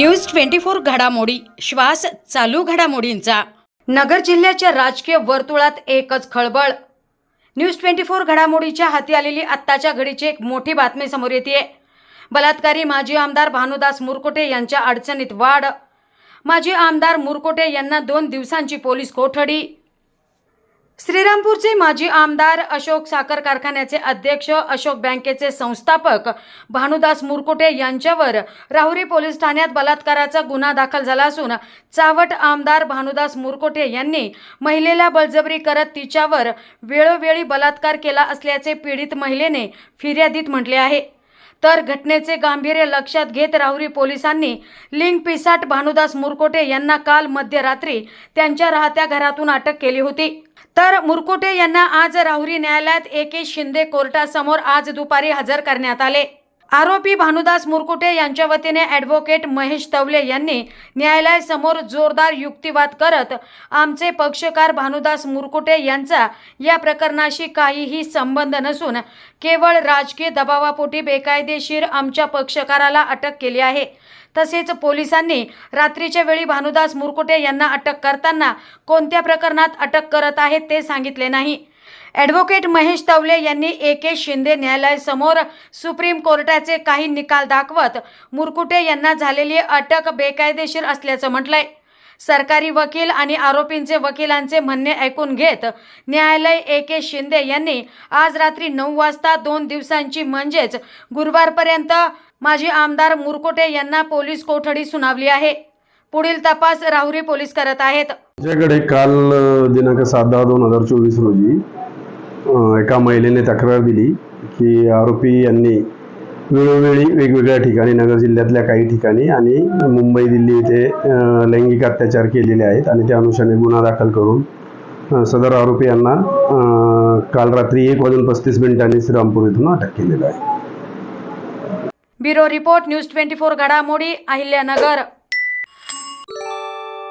News twenty four घडामोडी. श्वास चालू घडामोडींचा. नगर जिल्ह्याच्या राजकीय वर्तुळात एकच खळबळ. न्यूज ट्वेंटी फोर घडामोडीच्या हाती आलेली आत्ताच्या घडीची एक मोठी बातमी समोर येते बलात्कारी माजी आमदार भानुदास मुरकोटे यांच्या अडचणीत वाढ. माजी आमदार मुरकोटे यांना दोन दिवसांची पोलीस कोठडी. श्रीरामपूरचे माजी आमदार अशोक साखर कारखान्याचे अध्यक्ष अशोक बँकेचे संस्थापक भानुदास मुरकुटे यांच्यावर राहुरी पोलीस ठाण्यात बलात्काराचा गुन्हा दाखल झाला असून चावट आमदार भानुदास मुरकोटे यांनी महिलेला बळजबरी करत तिच्यावर वेळोवेळी बलात्कार केला असल्याचे पीडित महिलेने फिर्यादीत म्हटले आहे. तर घटनेचे गांभीर्य लक्षात घेत राहुरी पोलिसांनी लिंग पिसाट भानुदास मुरकोटे यांना काल मध्यरात्री त्यांच्या राहत्या घरातून अटक केली होती. तर मुरकोटे यांना आज राहुरी न्यायालयात ए के शिंदे कोर्टासमोर आज दुपारी हजर करण्यात आले. आरोपी भानुदास मुरकुटे यांच्या वतीने ॲडव्होकेट महेश तवले यांनी न्यायालयासमोर जोरदार युक्तिवाद करत आमचे पक्षकार भानुदास मुरकुटे यांचा या प्रकरणाशी काहीही संबंध नसून केवळ राजकीय दबावापोटी बेकायदेशीर आमच्या पक्षकाराला अटक केली आहे. तसेच पोलिसांनी रात्रीच्या वेळी भानुदास मुरकुटे यांना अटक करताना कोणत्या प्रकरणात अटक करत आहेत ते सांगितले नाही. ॲडव्होकेट महेश तवले यांनी ए के शिंदे न्यायालयासमोर सुप्रीम कोर्टाचे काही निकाल दाखवत मुरकुटे यांना झालेली अटक बेकायदेशीर असल्याचं म्हटलंय. सरकारी वकील आणि आरोपींचे वकिलांचे म्हणणे ऐकून घेत न्यायालय ए के शिंदे यांनी आज रात्री नऊ वाजता दोन दिवसांची म्हणजेच गुरुवारपर्यंत माजी आमदार मुरकोटे यांना पोलीस कोठडी सुनावली आहे. पुढील तपास राहुरी पोलीस करत आहेत. आमच्याकडे काल दिनांक सात दहा दोन हजार चोवीस रोजी एका महिलेने तक्रार दिली की आरोपी यांनी वेळोवेळी वेगवेगळ्या ठिकाणी नगर जिल्ह्यातल्या काही ठिकाणी आणि मुंबई दिल्ली इथे लैंगिक अत्याचार केलेले आहेत आणि त्या अनुषंगाने गुन्हा दाखल करून सदर आरोपी यांना काल रात्री एक वाजून पस्तीस मिनिटांनी श्रीरामपूर इथून अटक केलेलं आहे. Bureau report news twenty four घडामोडी अहिल्यानगर.